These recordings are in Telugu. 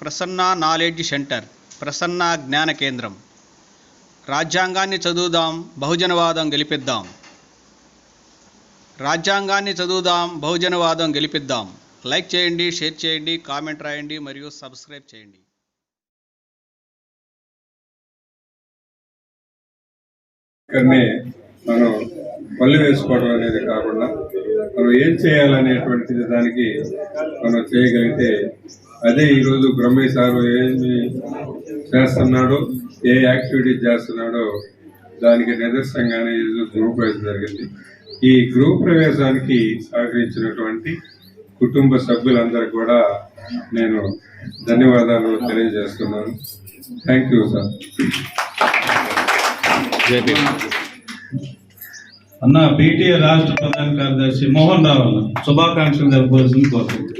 ప్రసన్న నాలెడ్జ్ సెంటర్ ప్రసన్న జ్ఞాన కేంద్రం. రాజ్యాంగాన్ని చదువుదాం బహుజనవాదం గెలిపిద్దాం. రాజ్యాంగాన్ని చదువుదాం బహుజనవాదం గెలిపిద్దాం. లైక్ చేయండి షేర్ చేయండి కామెంట్ రాయండి మరియు సబ్స్క్రైబ్ చేయండి. మనం పళ్ళు వేసుకోవడం అనేది కాకుండా మనం ఏం చేయాలనేటువంటిది దానికి మనం చేయగలిగితే అదే ఈరోజు బ్రహ్మయ్య సారు ఏమి చేస్తున్నాడో ఏ యాక్టివిటీ చేస్తున్నాడో దానికి నిదర్శనంగానే ఈరోజు గ్రూప్ ప్రవేశం జరిగింది. ఈ గృహ ప్రవేశానికి సహకరించినటువంటి కుటుంబ సభ్యులందరూ కూడా నేను ధన్యవాదాలు తెలియజేస్తున్నాను. థ్యాంక్ యూ సార్ అన్న బీటీఏ రాష్ట్ర ప్రధాన కార్యదర్శి మోహన్ రావు అన్న శుభాకాంక్షలు జరపవలసింది కోరుతున్నాను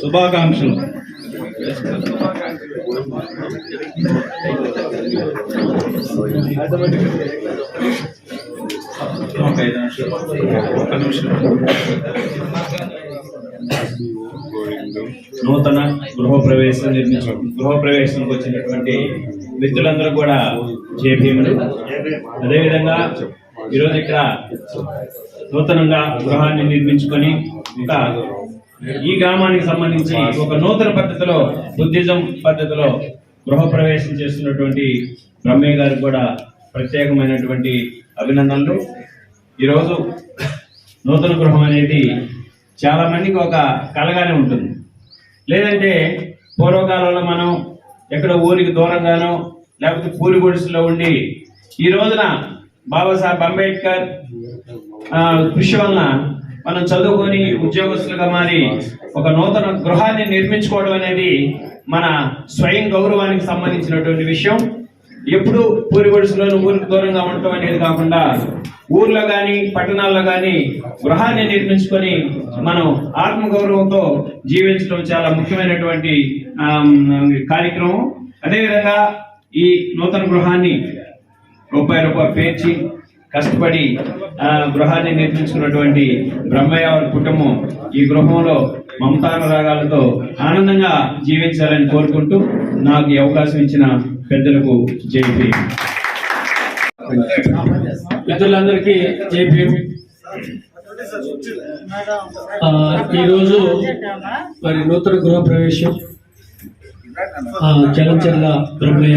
శుభాకాంక్షలు. ఒక ఐదు నిమిషాలు. ఒక్క నిమిషం. నూతన గృహ ప్రవేశం గృహప్రవేశంకి గృహ ప్రవేశంకి వచ్చినటువంటి వ్యక్తులందరూ కూడా జేపీఎంలు అదేవిధంగా ఈరోజు ఇక్కడ నూతనంగా గృహాన్ని నిర్మించుకొని ఒక ఈ గ్రామానికి సంబంధించి ఒక నూతన పద్ధతిలో బుద్ధిజం పద్ధతిలో గృహ ప్రవేశం చేస్తున్నటువంటి బ్రహ్మయ్య గారికి కూడా ప్రత్యేకమైనటువంటి అభినందనలు. ఈరోజు నూతన గృహం అనేది చాలా మందికి ఒక కలగానే ఉంటుంది. లేదంటే పూర్వకాలంలో మనం ఎక్కడ ఊరికి దూరంగానో లేకపోతే పూరి గుడిసెలో ఉండి ఈ రోజున బాబాసాహెబ్ అంబేద్కర్ కృషి వలన మనం చదువుకొని ఉద్యోగస్తులుగా మారి ఒక నూతన గృహాన్ని నిర్మించుకోవడం అనేది మన స్వయం గౌరవానికి సంబంధించినటువంటి విషయం. ఎప్పుడు పూరి గుడిసెలోను ఊరికి దూరంగా ఉండటం అనేది కాకుండా ఊర్లో కానీ పట్టణాల్లో కానీ గృహాన్ని నిర్మించుకొని మనం ఆత్మగౌరవంతో జీవించడం చాలా ముఖ్యమైనటువంటి కార్యక్రమం. అదేవిధంగా ఈ నూతన గృహాన్ని రూపాయి రూపాయి పేర్చి కష్టపడి ఆ, గృహాన్ని నిర్మించుకున్నటువంటి బ్రహ్మయ్య వారి కుటుంబం ఈ గృహంలో మమతానురాగాలతో ఆనందంగా జీవించాలని కోరుకుంటూ నాకు ఈ అవకాశం ఇచ్చిన పెద్దలకు జైపీ పెద్దలందరికీ జేపీ ఈరోజు మరి నూతన గృహ ప్రవేశం. ఆ, బ్రహ్మయ్య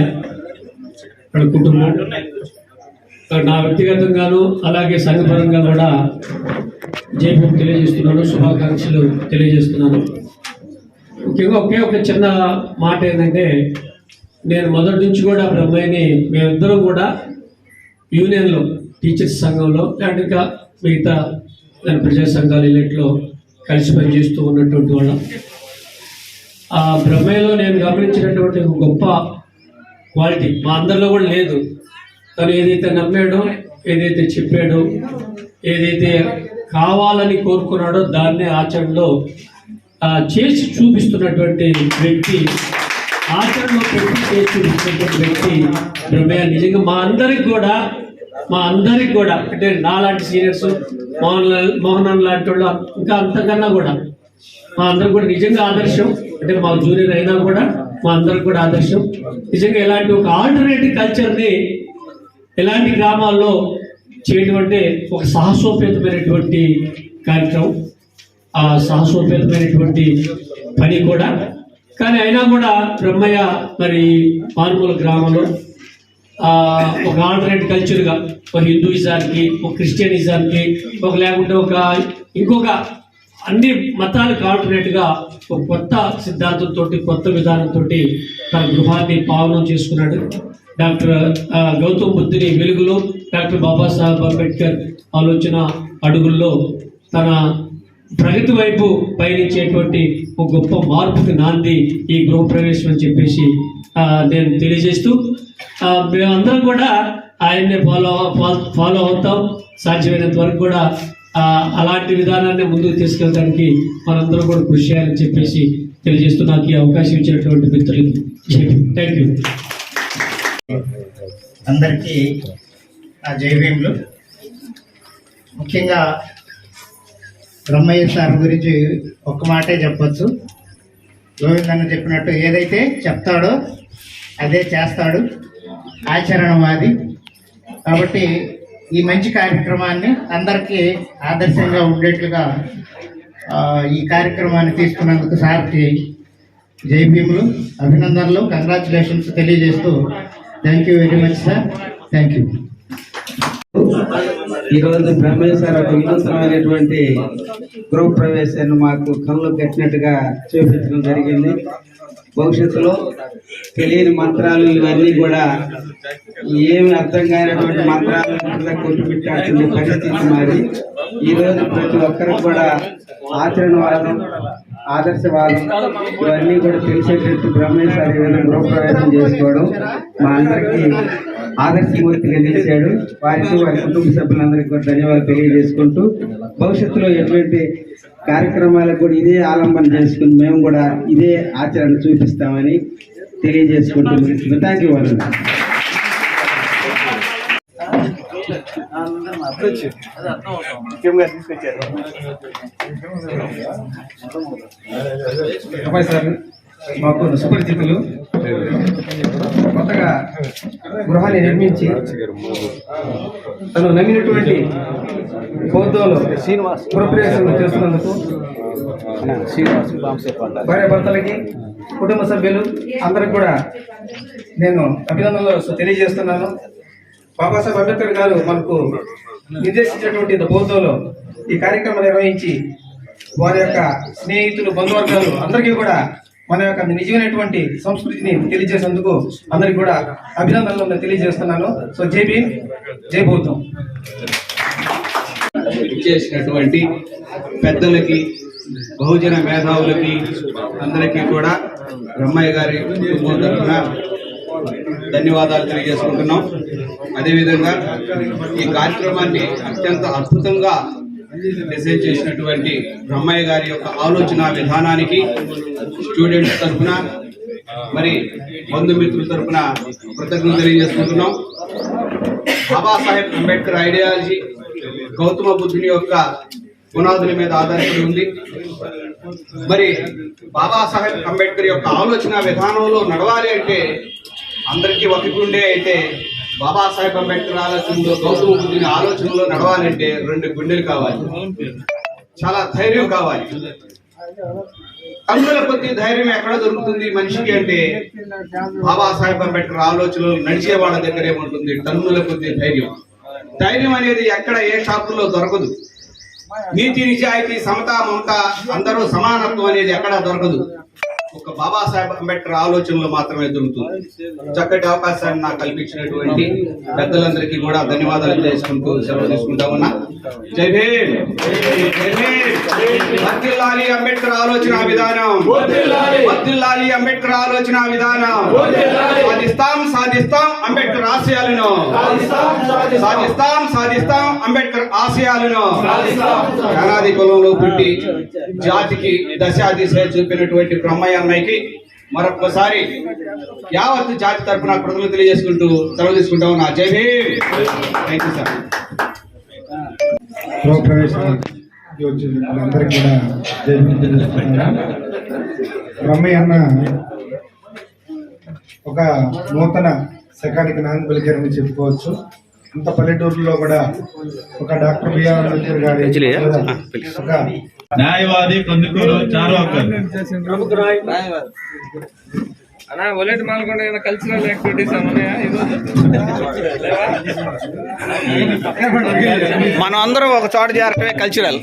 ఇక్కడ కుటుంబం. నా వ్యక్తిగతంగాను అలాగే సంఘపరంగా కూడా జేపీ తెలియజేస్తున్నాను శుభాకాంక్షలు తెలియజేస్తున్నాను. ముఖ్యంగా ఒకే ఒక చిన్న మాట ఏంటంటే నేను మొదటి నుంచి కూడా బ్రహ్మయ్యని మేమిద్దరం కూడా యూనియన్లో టీచర్స్ సంఘంలో లేదంటే ఇంకా మిగతా దాని ప్రజా సంఘాలు ఇల్లట్లో కలిసి పనిచేస్తూ ఉన్నటువంటి వాళ్ళం. ఆ బ్రహ్మయ్యలో నేను గమనించినటువంటి ఒక గొప్ప క్వాలిటీ మా అందరిలో కూడా లేదు. తను ఏదైతే నమ్మాడో ఏదైతే చెప్పాడో ఏదైతే కావాలని కోరుకున్నాడో దాన్నే ఆచరణలో చేసి చూపిస్తున్నటువంటి వ్యక్తి ఆచరణలో పెట్టి చేసి చూపిస్తున్నటువంటి వ్యక్తి బ్రహ్మయ్య. నిజంగా మా అందరికి కూడా మా అందరికి కూడా అంటే నాలాంటి సీనియర్స్ మోహన్ మోహన్ లాంటి వాళ్ళు ఇంకా అంతకన్నా కూడా మా అందరికి కూడా నిజంగా ఆదర్శం. అంటే మా జూనియర్ అయినా కూడా మా అందరికి కూడా ఆదర్శం. నిజంగా ఇలాంటి ఒక ఆల్టర్నేటివ్ కల్చర్ని ఎలాంటి గ్రామాల్లో చేయడం అంటే ఒక సాహసోపేతమైనటువంటి కార్యక్రమం. ఆ సాహసోపేతమైనటువంటి పని కూడా. కానీ అయినా కూడా బ్రహ్మయ్య మరి మారుమూల గ్రామంలో ఒక ఆల్టర్నేట్ కల్చర్గా ఒక హిందూయిజానికి ఒక క్రిస్టియనిజానికి ఒక లేకుంటే ఒక ఇంకొక అన్ని మతాలకు ఆల్టర్నేట్గా ఒక కొత్త సిద్ధాంతంతో కొత్త విధానంతో తన గృహాన్ని పావనం చేసుకున్నాడు. డాక్టర్ గౌతమ్ బుద్ధుని వెలుగులో డాక్టర్ బాబాసాహెబ్ అంబేద్కర్ ఆలోచన అడుగుల్లో తన ప్రగతి వైపు పయనించేటువంటి ఒక గొప్ప మార్పుకి నాంది ఈ గృహప్రవేశం అని చెప్పేసి నేను తెలియజేస్తూ మేమందరం కూడా ఆయన్నే ఫాలో ఫాలో అవుతాం. సాధ్యమైనంత వరకు కూడా అలాంటి విధానాన్ని ముందుకు తీసుకెళ్ళడానికి మనందరం కూడా కృషి చేయాలని చెప్పేసి తెలియజేస్తూ నాకు ఈ అవకాశం ఇచ్చినటువంటి మిత్రులకి. థ్యాంక్ యూ అందరికీ నా జైభీములు ముఖ్యంగా బ్రహ్మయ్య సార్ గురించి ఒక్క మాటే చెప్పచ్చు. గోవిందన్న చెప్పినట్టు ఏదైతే చెప్తాడో అదే చేస్తాడు. ఆచరణవాది. కాబట్టి ఈ మంచి కార్యక్రమాన్ని అందరికీ ఆదర్శంగా ఉండేట్లుగా ఈ కార్యక్రమాన్ని తీసుకున్నందుకు సార్కి జై భీములు అభినందనలు కంగ్రాచులేషన్స్ తెలియజేస్తూ thank you very much sir thank you ఈ రోజు బ్రహ్మేశ్వర ఒక వినూత్నమైనటువంటి గృహ ప్రవేశాన్ని మాకు కళ్ళు కట్టినట్టుగా చూపించడం జరిగింది. భవిష్యత్తులో తెలియని మంత్రాలు ఇవన్నీ కూడా ఏమి అర్థం కానటువంటి మంత్రాలను కూడా కొట్టుపెట్టాల్సిన పరిస్థితి మాది ఈ రోజు ప్రతి ఒక్కరికి కూడా ఆచరణవాదం ఆదర్శవాదం ఇవన్నీ కూడా తెలిసేటట్టు బ్రహ్మేశ్వర ఈ విధంగా గృహప్రవేశం చేసుకోవడం మా అందరికీ ఆదర్శమూర్తిగా నిలిచాడు వారికి వారి కుటుంబ సభ్యులందరికీ కూడా ధన్యవాదాలు తెలియజేసుకుంటూ భవిష్యత్తులో ఎటువంటి కార్యక్రమాలకు కూడా ఇదే ఆలంబన చేసుకుని మేము కూడా ఇదే ఆచరణ చూపిస్తామని తెలియజేసుకుంటూ థ్యాంక్ యూ అబ్బాయి సార్ మాకు సుపరిచితులు కొత్తగా గృహాన్ని నిర్మించి తను నమ్మినటువంటి బౌద్ధంలో గృహప్రవేశం చేస్తున్నందుకు భార్య భర్తలకి కుటుంబ సభ్యులు అందరికి కూడా నేను అభినందనలు తెలియజేస్తున్నాను. బాబాసాహెబ్ అంబేద్కర్ గారు మనకు నిర్దేశించినటువంటి ఈ ఈ కార్యక్రమం నిర్వహించి వారి యొక్క స్నేహితులు బంధువర్గాలు అందరికీ కూడా మన యొక్క నిజమైనటువంటి సంస్కృతిని తెలియజేసేందుకు అందరికీ కూడా అభినందనలు తెలియజేస్తున్నాను. సో జై భీమ్ జై బౌద్ధం చేసినటువంటి పెద్దలకి బహుజన మేధావులకి అందరికీ కూడా బ్రహ్మయ్య గారి కుటుంబం తరఫున ధన్యవాదాలు తెలియజేసుకుంటున్నాం. అదేవిధంగా ఈ కార్యక్రమాన్ని అత్యంత అద్భుతంగా డిజైన్ చేసినటువంటి బ్రహ్మయ్య గారి యొక్క ఆలోచన విధానానికి స్టూడెంట్స్ తరఫున మరి బంధుమిత్రుల తరఫున కృతజ్ఞతలు తెలియజేసుకుంటున్నాం. బాబాసాహెబ్ అంబేద్కర్ ఐడియాలజీ గౌతమ బుద్ధుని యొక్క పునాదుల మీద ఆధారపడి ఉంది. మరి బాబాసాహెబ్ అంబేద్కర్ యొక్క ఆలోచన విధానంలో నడవాలి అంటే అందరికీ ఒక గుండె అయితే బాబాసాహెబ్ అంబేద్కర్ ఆలోచనలో గౌతమ బుద్ధుని ఆలోచనలో నడవాలంటే రెండు గుండెలు కావాలి. చాలా ధైర్యం కావాలి. కన్నుల కొద్ది ధైర్యం ఎక్కడ దొరుకుతుంది మనిషికి అంటే బాబాసాహెబ్ అంబేద్కర్ ఆలోచనలు నడిచే వాళ్ళ దగ్గరే ఉంటుంది టన్నుల కొద్ది ధైర్యం. ధైర్యం అనేది ఎక్కడ ఏ షాపుల్లో దొరకదు. నీతి నిజాయితీ సమత మమత అందరూ సమానత్వం అనేది ఎక్కడా దొరకదు. ఒక బాబాసాహెబ్ అంబేద్కర్ ఆలోచనలు మాత్రమే దొరుకుతుంది చక్కటి అవకాశాన్ని నాకు కల్పించినటువంటి పెద్దలందరికీ కూడా ధన్యవాదాలు చేసుకుంటూ సెలవు తీసుకుంటా ఉన్నా. జై భీమ్! వర్ధిల్లాలి అంబేద్కర్ ఆలోచన విధానం. అంబేద్కర్ ఆలోచన విధానం. సాధిస్తాం సాధిస్తాం అంబేద్కర్ ఆశయాలను. సాధిస్తాం సాధిస్తాం! అంబేద్కర్ ఆశయాలను. అనాది కులంలో పుట్టి జాతికి దశా దిశ చూపినటువంటి బ్రహ్మయ్య అన్నయ్యకి మరొకసారి యావత్ జాతి తరపున కృతజ్ఞతలు తెలియజేసుకుంటూ సెలవు తీసుకుంటా ఉన్నా. జై థ్యాంక్ యూ సార్. అందరికీ కూడా బ్రహ్మయ్య అన్న ఒక నూతన శకానికి నాంది పలికారని చెప్పుకోవచ్చు. అంత పల్లెటూరులో కూడా ఒక డాక్టర్ బిఆర్ అంబేద్కర్ గారి ఒక న్యాయవాది కందుకూరు చార్వాకర్. అన్న ఒలేటి మాల్కొండ కల్చరల్ యాక్టివిటీస్ మనం అందరం ఒక చోట చేరటమే కల్చరల్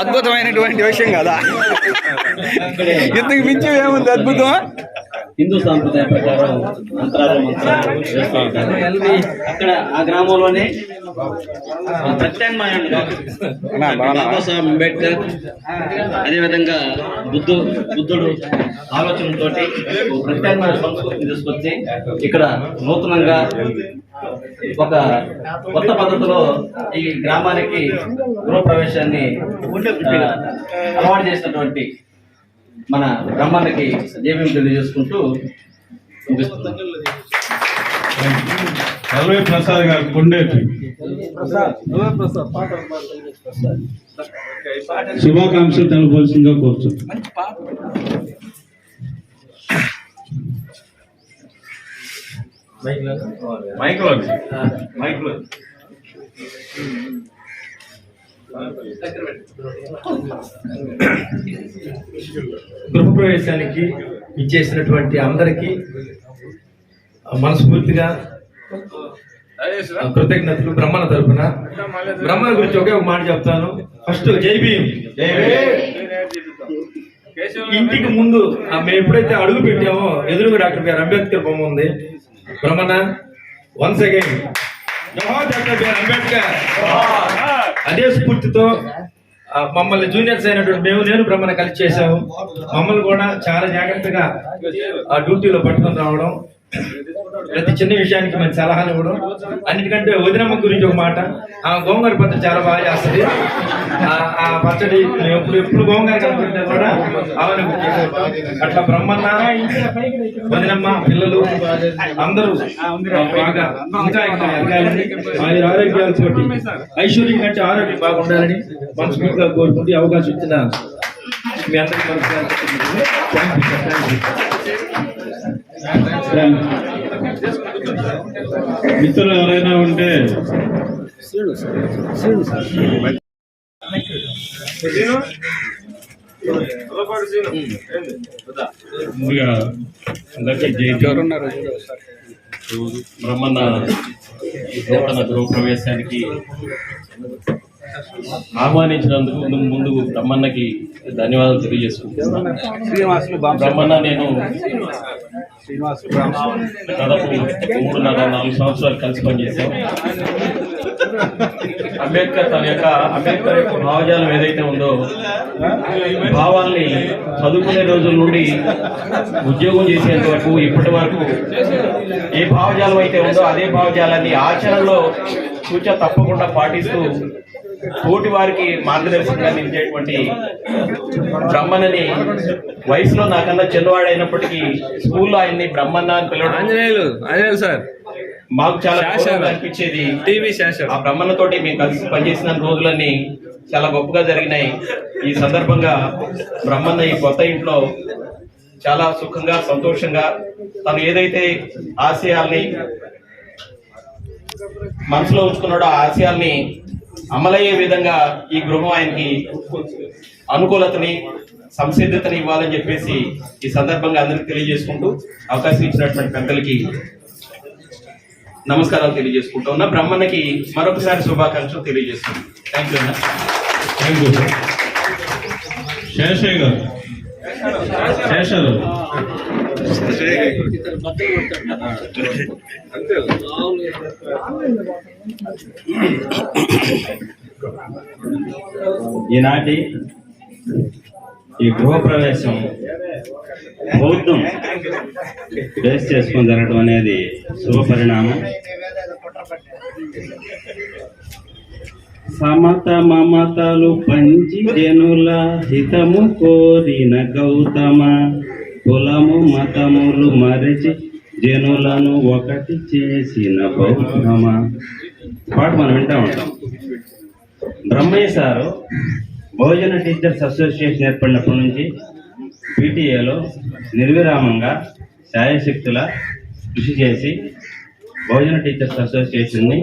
అద్భుతమైనటువంటి విషయం కదా. ఇంతకు మించి ఏముంది? అద్భుతం హిందూ సాంప్రదాయం ప్రకారం మంత్రాలు మంత్రాలు వేస్తూ ఉంటారు. అక్కడ ఆ గ్రామంలోనే ప్రత్యామ్నాయంగా బాబాసాహెబ్ అంబేద్కర్ అదేవిధంగా బుద్ధు బుద్ధుడు ఆలోచనతోటి ఒక ప్రత్యామ్నాయ సంస్కృతిని తీసుకొచ్చి ఇక్కడ నూతనంగా ఒక కొత్త పద్ధతిలో ఈ గ్రామానికి గృహప్రవేశాన్ని అలవాటు చేసినటువంటి మన బ్రహ్మాండకి జేబీ తెలియజేసుకుంటూ ఎల్వి ప్రసాద్ గారు కొండేటి. శుభాకాంక్షలు తెలపవలసిందిగా కోరుతున్నాను మైక్లో మైక్లో గృహప్రవేశానికి ఇచ్చేసినటువంటి అందరికీ మనస్ఫూర్తిగా కృతజ్ఞతలు బ్రహ్మణ తరఫున బ్రహ్మణ గురించి ఒకే ఒక మాట చెప్తాను. ఫస్ట్ జై భీమ్. ఇంటికి ముందు మేము ఎప్పుడైతే అడుగు పెట్టామో ఎదురుగా డాక్టర్ బిఆర్ అంబేద్కర్ బొమ్మ ఉంది. బ్రహ్మణ once again doctor B R Ambedkar. అదే స్ఫూర్తితో మమ్మల్ని జూనియర్స్ అయినటువంటి మేము నేను బ్రహ్మణ కలిసి చేశాము. మమ్మల్ని కూడా చాలా జాగ్రత్తగా ఆ డ్యూటీలో పట్టుకొని రావడం ప్రతి చిన్న విషయానికి మంచి సలహాలు ఇవ్వడం. అన్నిటికంటే వదినమ్మ గురించి ఒక మాట. ఆ గోంగూర పచ్చడి చాలా బాగా చేస్తుంది. ఆ- పచ్చడి ఎప్పుడు ఎప్పుడు గోంగూర కనుకుంటే కూడా ఆమెను అట్లా బ్రహ్మన్న వదినమ్మ పిల్లలు అందరూ బాగా ఇంకా వారి ఎదగాలని ఆయుర ఐశ్వర్యం కంటే ఆరోగ్యం బాగుండాలని మనస్ఫూర్తిగా కోరుకుంటే అవకాశం ఇచ్చిన మీ అందరికీ థ్యాంక్ యూ మిత్రులు ఎవరైనా ఉంటే ముందుగా అందరికీ. బ్రహ్మన్న నూతన గృహ ప్రవేశానికి ఆహ్వానించినందుకు ముందు ముందు బ్రహ్మన్నకి ధన్యవాదాలు తెలియజేసుకుంటున్నాను. బ్రహ్మన్న నేను దాదాపు మూడున్నర నాలుగు సంవత్సరాలు కలిసి పనిచేశాం. అంబేద్కర్ తన యొక్క అంబేద్కర్ యొక్క భావజాలం ఏదైతే ఉందో భావాల్ని చదువుకునే రోజుల నుండి ఉద్యోగం చేసేంత వరకు ఇప్పటి వరకు ఏ భావజాలం అయితే ఉందో అదే భావజాలాన్ని ఆచరణలో సూచ తప్పకుండా పాటిస్తూ తోటి వారికి మార్గదర్శకంగా నిలిచేటువంటి బ్రహ్మణని వయసులో నాకన్నా చిన్నవాడైనప్పటికీ స్కూల్లో ఆయన్ని బ్రహ్మన్న అని పిలవడం ఆంజనేయులు ఆంజనేయులు సార్. మాకు చాలా అనిపించేది. టీవీ శాసనం. ఆ బ్రహ్మన్నతోటి మేము కలిసి పనిచేసిన రోజులన్నీ చాలా గొప్పగా జరిగినాయి. ఈ సందర్భంగా బ్రహ్మన్న ఈ కొత్త ఇంట్లో చాలా సుఖంగా సంతోషంగా తను ఏదైతే ఆశయాల్ని మనసులో ఉంచుకున్నాడో ఆ ఆశయాల్ని అమలయ్యే విధంగా ఈ గృహం ఆయనకి అనుకూలతని సంసిద్ధతని ఇవ్వాలని చెప్పేసి ఈ సందర్భంగా అందరికి తెలియజేసుకుంటూ అవకాశం ఇచ్చినటువంటి పెద్దలకి నమస్కారాలు తెలియజేసుకుంటూ ఉన్నా. బ్రహ్మన్నకి మరొకసారి శుభాకాంక్షలు తెలియజేస్తున్నాను థ్యాంక్ యూ అన్న. థ్యాంక్ యూ శేషయ్య గారు. శేషారు ఈనాటి ఈ గృహప్రవేశం బౌద్ధం బేస్ చేసుకుని జరగడం అనేది శుభ పరిణామం. సమత మమతలు పంచి జనుల హితము కోరిన గౌతమ కులము మతములు మరచి జనులను ఒకటి చేసిన బౌద్ధమ? పాట మనం వింటా ఉంటాం. Brahmaiah sir Bahujan teachers association ఏర్పడినప్పటి నుంచి పీటీఏలో నిర్విరామంగా శాయశక్తుల కృషి చేసి బహుజన టీచర్స్ అసోసియేషన్ని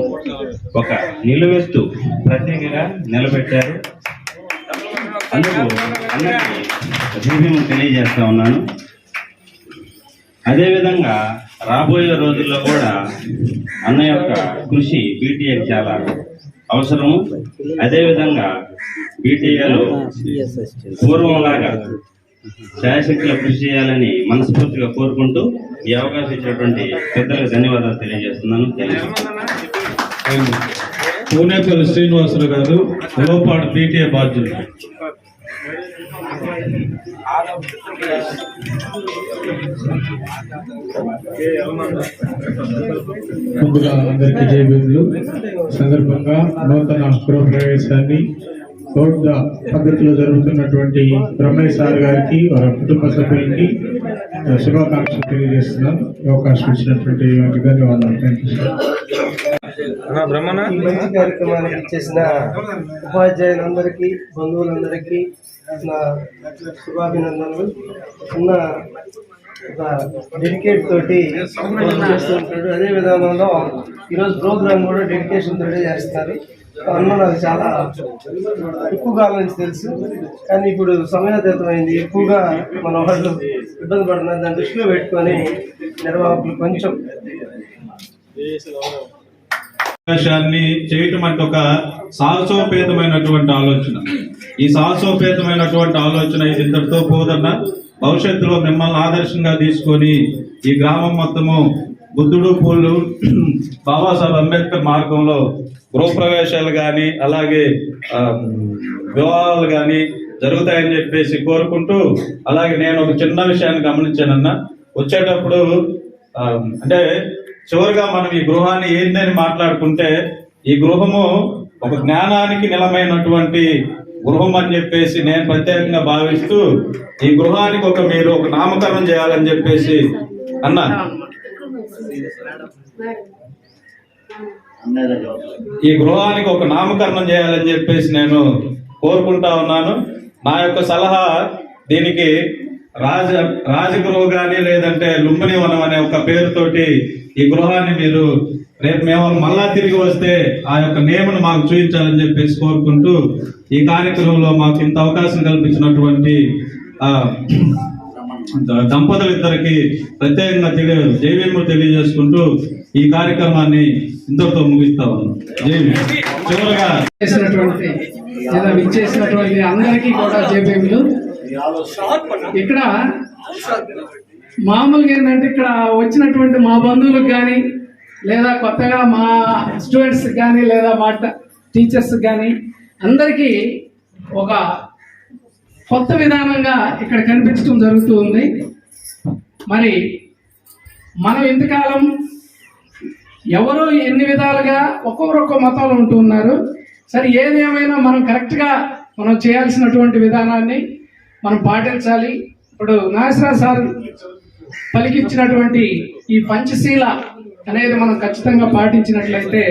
ఒక నిలువెత్తు ప్రత్యేకగా నిలబెట్టారు. అందుకు అందరికీ అభిమం తెలియజేస్తా ఉన్నాను. అదేవిధంగా రాబోయే రోజుల్లో కూడా అన్న యొక్క కృషి బీటీఏకి చాలా అవసరము. అదేవిధంగా బీటీఏలో పూర్వంలాగా శాయశక్తిలో కృషి చేయాలని మనస్ఫూర్తిగా కోరుకుంటూ ఈ అవకాశం ఇచ్చినటువంటి పెద్దలకు ధన్యవాదాలు తెలియజేస్తున్నాను. థ్యాంక్ శ్రీనివాసులు గారు లోపాడు బీటీఏ బాధ్యులు. ముందుగా అందరికీ జై భీములు. సందర్భంగా నూతన గృహప్రవేశాన్ని బౌద్ధ పద్ధతిలో జరుగుతున్నటువంటి బ్రహ్మయ్య సార్ గారికి వారి కుటుంబ సభ్యులకి శుభాకాంక్షలు తెలియజేస్తున్నాను. అవకాశం ఇచ్చినటువంటి ధన్యవాదాలు. థ్యాంక్ యూ సార్ మంచి కార్యక్రమానికి ఇచ్చేసిన ఉపాధ్యాయులందరికీ బంధువులందరికీ నా శుభాభినందనలు. ఉన్న ఒక డెడికేట్ తోటి చేస్తుంటాడు అదే విధానంలో ఈరోజు ప్రోగ్రామ్ కూడా డెడికేషన్ తోటి చేస్తారు. అన్న నాకు చాలా ఎక్కువ కాలం నుంచి తెలుసు. కానీ ఇప్పుడు సమయాతీతమైంది ఎక్కువగా మన వాళ్ళు ఇబ్బంది పడుతున్నారు. దాన్ని దృష్టిలో పెట్టుకొని నిర్వాహకులు కొంచెం అవకాశాన్ని చేయటం అంటే ఒక సాహసోపేతమైనటువంటి ఆలోచన. ఈ సాహసోపేతమైనటువంటి ఆలోచన ఇది ఇంతటితో పోదన్న. భవిష్యత్తులో మిమ్మల్ని ఆదర్శంగా తీసుకొని ఈ గ్రామం మొత్తము బుద్ధుడు పూలు బాబాసాహెబ్ అంబేద్కర్ మార్గంలో గృహప్రవేశాలు కానీ అలాగే వివాహాలు కానీ జరుగుతాయని చెప్పేసి కోరుకుంటూ అలాగే నేను ఒక చిన్న విషయాన్ని గమనించానన్న. వచ్చేటప్పుడు అంటే చివరిగా మనం ఈ గృహాన్ని ఏందని మాట్లాడుకుంటే ఈ గృహము ఒక జ్ఞానానికి నిలమైనటువంటి గృహం అని చెప్పేసి నేను ప్రత్యేకంగా భావిస్తూ ఈ గృహానికి ఒక మీరు ఒక నామకరణం చేయాలని చెప్పేసి అన్నా. ఈ గృహానికి ఒక నామకరణం చేయాలని చెప్పేసి నేను కోరుకుంటా ఉన్నాను. నా యొక్క సలహా దీనికి రాజ రాజగృహ కానీ లేదంటే లుంబిని వనం అనే ఒక పేరుతోటి ఈ గృహాన్ని మీరు రేపు మేము మళ్ళా తిరిగి వస్తే ఆ యొక్క నేమును మాకు చూపించాలని చెప్పేసి కోరుకుంటూ ఈ కార్యక్రమంలో మాకు ఇంత అవకాశం కల్పించినటువంటి దంపతులు ఇద్దరికి ప్రత్యేకంగా తెలియ జైవీము తెలియజేసుకుంటూ ఈ కార్యక్రమాన్ని ఇంతటితో ముగిస్తా ఉన్నాం. చివరగా చేసినటువంటి అందరికీ కూడా జేబీఎంలు ఇక్కడ మామూలుగా ఏంటంటే ఇక్కడ వచ్చినటువంటి మా బంధువులకు కానీ లేదా కొత్తగా మా స్టూడెంట్స్ కానీ లేదా మా టీచర్స్ కానీ అందరికీ ఒక కొత్త విధానంగా ఇక్కడ కనిపించడం జరుగుతూ ఉంది. మరి మనం ఇంతకాలం ఎవరు ఎన్ని విధాలుగా ఒక్కొక్కరు ఒక్కో మతాలు ఉంటూ ఉన్నారు. సరే ఏది ఏమైనా మనం కరెక్ట్గా మనం చేయాల్సినటువంటి విధానాన్ని మనం పాటించాలి. ఇప్పుడు నాగేశ్వర సార్ పలికించినటువంటి ఈ పంచశీల అనేది మనం ఖచ్చితంగా పాటించినట్లయితే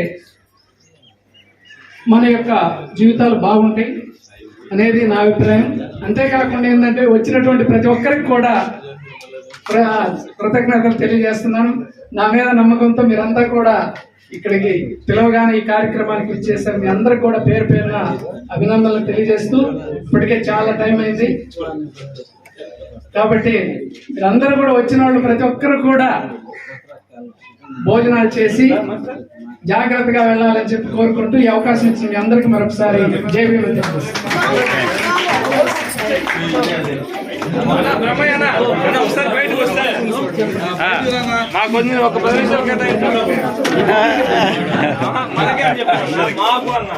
మన యొక్క జీవితాలు బాగుంటాయి అనేది నా అభిప్రాయం. అంతేకాకుండా ఏంటంటే వచ్చినటువంటి ప్రతి ఒక్కరికి కూడా కృతజ్ఞతలు తెలియజేస్తున్నాను. నా మీద నమ్మకంతో మీరంతా కూడా ఇక్కడికి పిలవగానే ఈ కార్యక్రమానికి ఇచ్చేసారు మీ అందరికి కూడా పేరు పేరున అభినందనలు తెలియజేస్తూ ఇప్పటికే చాలా టైం అయింది. కాబట్టి మీరందరూ కూడా వచ్చిన వాళ్ళు ప్రతి ఒక్కరు కూడా భోజనాలు చేసి జాగ్రత్తగా వెళ్ళాలని చెప్పి కోరుకుంటూ ఈ అవకాశం ఇచ్చిన మీ అందరికీ మరొకసారి జై భీమ్ మా కొంచెం ఒక పది నిమిషాలు కేటాయించాలి మాకు అన్న.